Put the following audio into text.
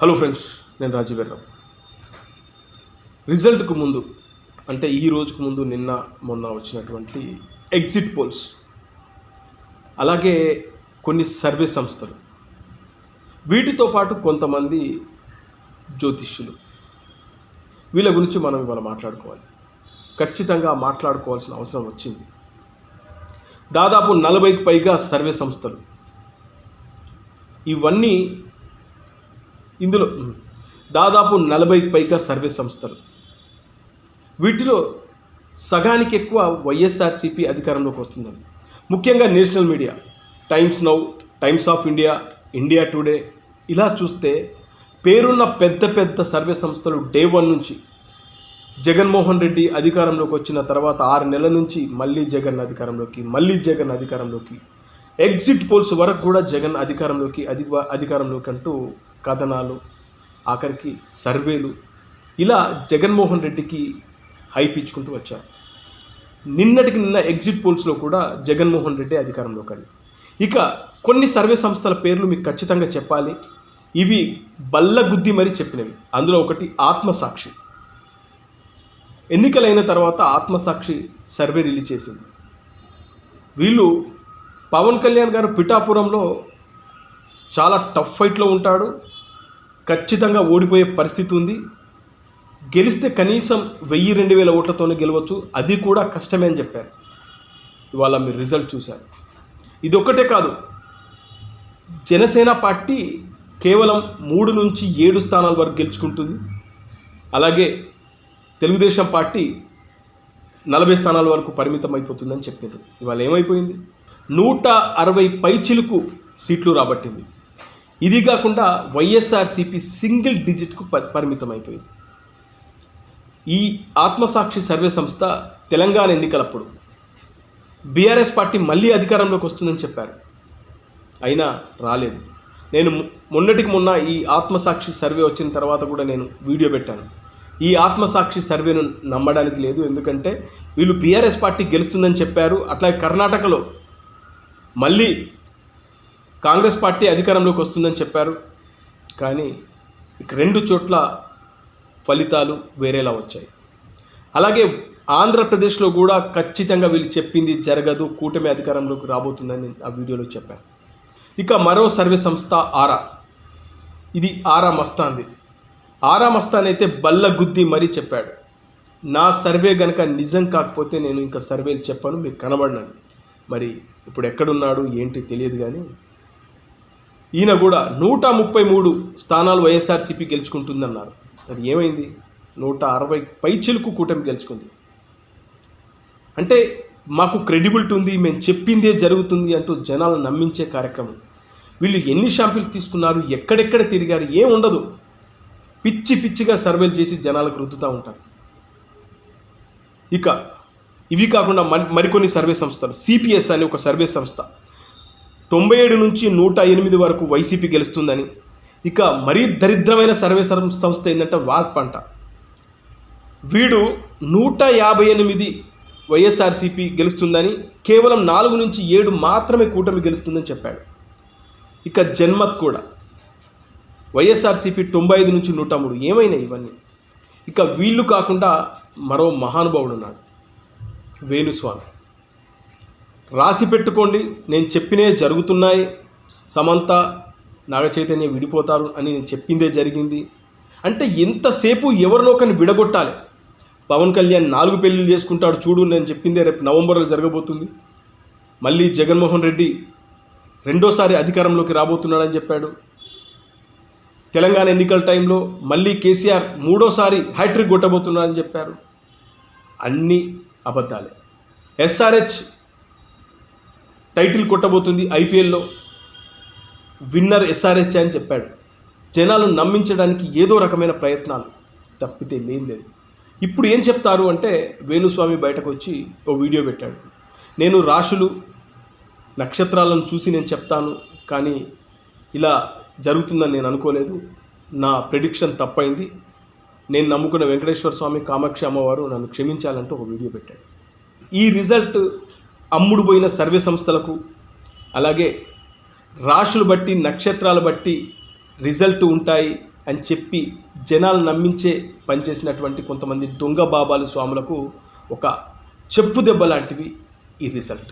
Hello friends నేను రాజు గారు రిజల్ట్కు ముందు అంటే ఈ రోజుకు ముందు నిన్న మొన్న వచ్చినటువంటి ఎగ్జిట్ పోల్స్ అలాగే కొన్ని సర్వే సంస్థలు. వీటితో పాటు కొంతమంది జ్యోతిష్యులు. వీళ్ళ గురించి మనం ఇవాళ మాట్లాడుకోవాలి. ఖచ్చితంగా మాట్లాడుకోవాల్సిన అవసరం వచ్చింది. దాదాపు నలభైకి పైగా సర్వే సంస్థలు. ఇవన్నీ ఇందులో దాదాపు నలభైకి పైగా సర్వే సంస్థలు. వీటిలో సగానికి ఎక్కువ వైఎస్ఆర్సీపీ అధికారంలోకి వస్తుందని ముఖ్యంగా national media Times Now Times of India India Today ఇలా చూస్తే పేరున్న పెద్ద పెద్ద సర్వే సంస్థలు డే వన్ నుంచి జగన్మోహన్ రెడ్డి అధికారంలోకి వచ్చిన తర్వాత ఆరు నెలల నుంచి మళ్ళీ జగన్ అధికారంలోకి మళ్ళీ జగన్ అధికారంలోకి ఎగ్జిట్ పోల్స్ వరకు కూడా జగన్ అధికారంలోకి అధిక అధికారంలోకి అంటూ కథనాలు ఆఖరికి సర్వేలు ఇలా జగన్మోహన్ రెడ్డికి హైప్ ఇచ్చుకుంటూ వచ్చారు. నిన్నటికి నిన్న ఎగ్జిట్ పోల్స్లో కూడా జగన్మోహన్ రెడ్డి అధికారంలోకి అని ఇక కొన్ని సర్వే సంస్థల పేర్లు మీకు ఖచ్చితంగా చెప్పాలి. ఇవి బల్లగుద్ది మరీ చెప్పినవి. అందులో ఒకటి ఆత్మసాక్షి. ఎన్నికలైన తర్వాత ఆత్మసాక్షి సర్వే రిలీజ్ చేసింది. వీళ్ళు పవన్ కళ్యాణ్ గారు పిఠాపురంలో చాలా టఫ్ ఫైట్లో ఉంటాడు. ఖచ్చితంగా ఓడిపోయే పరిస్థితి ఉంది. గెలిస్తే కనీసం వెయ్యి రెండు వేల ఓట్లతోనే గెలవచ్చు. అది కూడా కష్టమే అని చెప్పారు. ఇవాళ మీరు రిజల్ట్ చూశారు. ఇది ఒక్కటే కాదు. జనసేన పార్టీ కేవలం మూడు నుంచి ఏడు స్థానాల వరకు గెలుచుకుంటుంది. అలాగే తెలుగుదేశం పార్టీ నలభై స్థానాల వరకు పరిమితం అయిపోతుందని చెప్పారు. ఇవాళ ఏమైపోయింది? నూట అరవై పైచిలకు సీట్లు రాబట్టింది. ఇది కాకుండా వైఎస్ఆర్సీపీ సింగిల్ డిజిట్కు ప పరిమితం అయిపోయింది ఈ ఆత్మసాక్షి సర్వే సంస్థ తెలంగాణ ఎన్నికలప్పుడు బీఆర్ఎస్ పార్టీ మళ్ళీ అధికారంలోకి వస్తుందని చెప్పారు. అయినా రాలేదు. నేను మొన్నటికి మొన్న ఈ ఆత్మసాక్షి సర్వే వచ్చిన తర్వాత కూడా నేను వీడియో పెట్టాను. ఈ ఆత్మసాక్షి సర్వేను నమ్మడానికి లేదు. ఎందుకంటే వీళ్ళు బీఆర్ఎస్ పార్టీ గెలుస్తుందని చెప్పారు. అట్లాగే కర్ణాటకలో మళ్ళీ కాంగ్రెస్ పార్టీ అధికారంలోకి వస్తుందని చెప్పారు. కానీ ఇక రెండు చోట్ల ఫలితాలు వేరేలా వచ్చాయి. అలాగే ఆంధ్రప్రదేశ్లో కూడా ఖచ్చితంగా వీళ్ళు చెప్పింది జరగదు కూటమి అధికారంలోకి రాబోతుందని నేను ఆ వీడియోలో చెప్పాను ఇక మరో సర్వే సంస్థ ఆరా. ఇది ఆరా మస్తాంది. ఆరా మస్తాన్ అయితే బల్ల గుద్ది మరీ చెప్పాడు. నా సర్వే గనక నిజం కాకపోతే నేను ఇంకా సర్వేలు చెప్పాను మీకు కనబడినాను. మరి ఇప్పుడు ఎక్కడున్నాడు ఏంటి తెలియదు కానీ ఈయన కూడా నూట ముప్పై మూడు స్థానాలు వైఎస్ఆర్సీపీ గెలుచుకుంటుందన్నారు. అది ఏమైంది? నూట అరవై పైచిలుకు కూటమి గెలుచుకుంది. అంటే మాకు క్రెడిబిలిటీ ఉంది మేము చెప్పిందే జరుగుతుంది అంటూ జనాలను నమ్మించే కార్యక్రమం. వీళ్ళు ఎన్ని షాంపిల్స్ తీసుకున్నారు ఎక్కడెక్కడ తిరిగారు ఏం ఉండదు. పిచ్చి పిచ్చిగా సర్వేలు చేసి జనాలకు రుద్దుతూ ఉంటారు. ఇక ఇవి కాకుండా మరి మరికొన్ని సర్వే సంస్థలు సిపిఎస్ అనే ఒక సర్వే సంస్థ. తొంభై ఏడు నుంచి నూట ఎనిమిది వరకు వైసీపీ గెలుస్తుందని. ఇక మరీ దరిద్రమైన సర్వే సంస్థ ఏంటంటే వార్ప్ అంట వీడు నూట యాభై ఎనిమిది వైఎస్ఆర్సీపీ గెలుస్తుందని కేవలం నాలుగు నుంచి ఏడు మాత్రమే కూటమి గెలుస్తుందని చెప్పాడు. ఇక జన్మత్ కూడా. వైఎస్ఆర్సీపీ తొంభై ఐదు నుంచి నూట మూడు ఏమైనాయి ఇవన్నీ? ఇక వీళ్ళు కాకుండా మరో మహానుభావుడు ఉన్నాడు. వేణుస్వామి. రాసి పెట్టుకోండి. నేను చెప్పినే జరుగుతున్నాయి. సమంత నాగచైతన్య విడిపోతారు అని నేను చెప్పిందే జరిగింది. అంటే ఎంతసేపు ఎవరినో ఒకరిని విడగొట్టాలి. పవన్ కళ్యాణ్ నాలుగు పెళ్ళిళ్ళు చేసుకుంటాడు చూడు నేను చెప్పిందే రేపు నవంబర్లో జరగబోతుంది. మళ్ళీ జగన్మోహన్ రెడ్డి రెండోసారి అధికారంలోకి రాబోతున్నాడని చెప్పాడు. తెలంగాణ ఎన్నికల టైంలో మళ్ళీ కేసీఆర్ మూడోసారి హ్యాట్రిక్ కొట్టబోతున్నాడని చెప్పారు. అన్నీ అబద్ధాలే. ఎస్ఆర్హెచ్ టైటిల్ కొట్టబోతుంది ఐపీఎల్లో. విన్నర్ ఎస్ఆర్హెచ్ అని చెప్పాడు. జనాలను నమ్మించడానికి ఏదో రకమైన ప్రయత్నాలు. తప్పితే ఏం లేదు. ఇప్పుడు ఏం చెప్తారు అంటే వేణుస్వామి బయటకు వచ్చి ఓ వీడియో పెట్టాడు. నేను రాశులు నక్షత్రాలను చూసి నేను చెప్తాను కానీ ఇలా జరుగుతుందని నేను అనుకోలేదు. నా ప్రెడిక్షన్ తప్పైంది. నేను నమ్ముకున్న వెంకటేశ్వర స్వామి కామాక్షి అమ్మవారు నన్ను క్షమించాలంటూ ఒక వీడియో పెట్టాడు. ఈ రిజల్ట్ అమ్ముడు పోయిన సర్వే సంస్థలకు అలాగే రాశులు బట్టి నక్షత్రాలు బట్టి రిజల్ట్ ఉంటాయి అని చెప్పి జనాలు నమ్మించే పనిచేసినటువంటి కొంతమంది దొంగ బాబాలు స్వాములకు ఒక చెప్పు దెబ్బ లాంటివి ఈ రిజల్ట్.